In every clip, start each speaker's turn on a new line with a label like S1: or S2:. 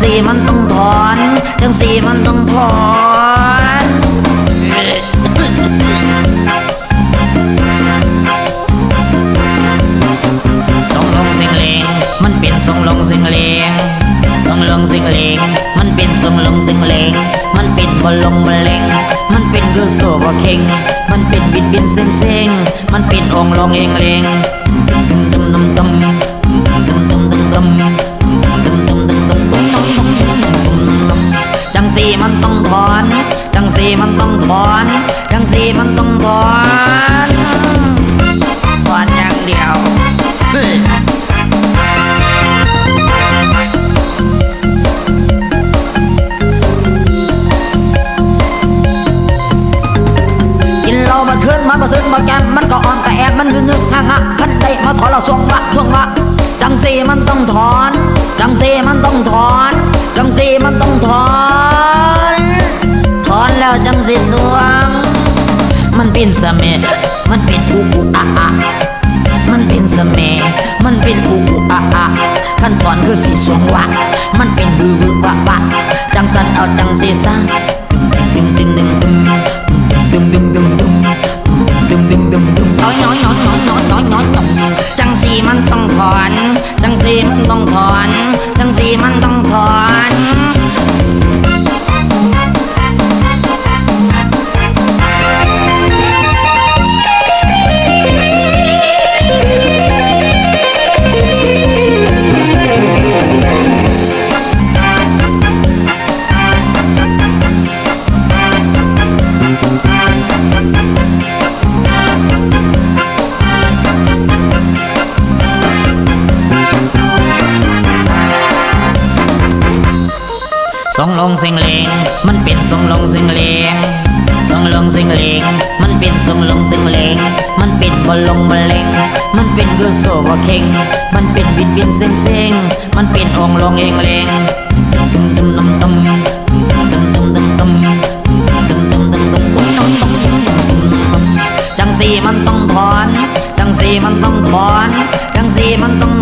S1: สีมันต้องถอนจังสีมันต้องถอนทรงลงสิงเลงมันเป็นทรงลงสิงเลงทรงลงสิงเลงมันเป็นทรงลงสิงเลงมันเป็นบอลงบอลเลงมันเป็นกุโซบอเข่งมันเป็นบินบินเซ็งเซ็งมันเป็นองค์ลงเองเลง มันได้มาถอเราสวงละสวงละจังสีมันต้องถอน จังสีมันต้องถอน จังสีมันต้องถอน ถอนแล้วจังสีสวง มันเป็นเสมมันเป็นอุอุอะอะมันเป็นเสน่ห์มันเป็นอุอุอะอะขั้นตอนคือสีสวงวะมันเป็นบือบือวะวะจังสันเอาจังสีซะดึงดึงดึงดึง ทรงลงสิงเลงมันเป็นทรงลงสิงเลงทรงลงสิงเลงมันเป็นทรงลงสิงเลงมันเป็นบอลลงบอลเลงมันเป็นกุโซบอเข่งมันเป็นบินบินเซ็งเซ็งมันเป็นองค์ลงเองเลงตึมตึมตึมตึมตึมตึมตึมตึมตึมตึมตึมตึมตึมตึมตึมตึมตึมจังสีมันต้องถอน จังสีมันต้องถอน จังสีมันต้อง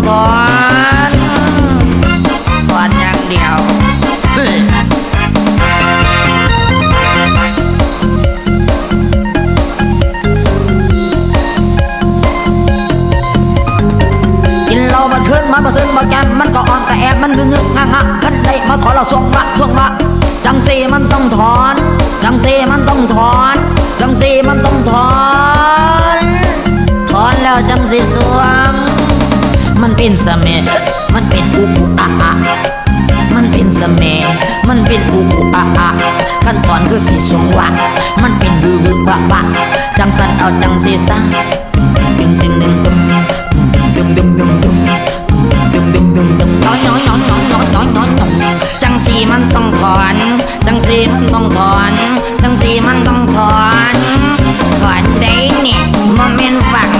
S1: มันเป็นสเมมันเป็นอุกุอะอะมันเป็นสเมมันเป็นอุกุอะอะขั้นตอนคือสีสงวะมันเป็นบือบือบะบะจังสันเอาจังสีซังดึงดึงดึงดึงดึงดึงดึงดึงดึงดึงดึงดึงน้อยน้อยน้อยน้อยน้อยน้อยน้อยจังสีมันต้องถอน จังสีมันต้องถอน จังสีมันต้องถอนถอนได้เนี่ยโมเมนฝัก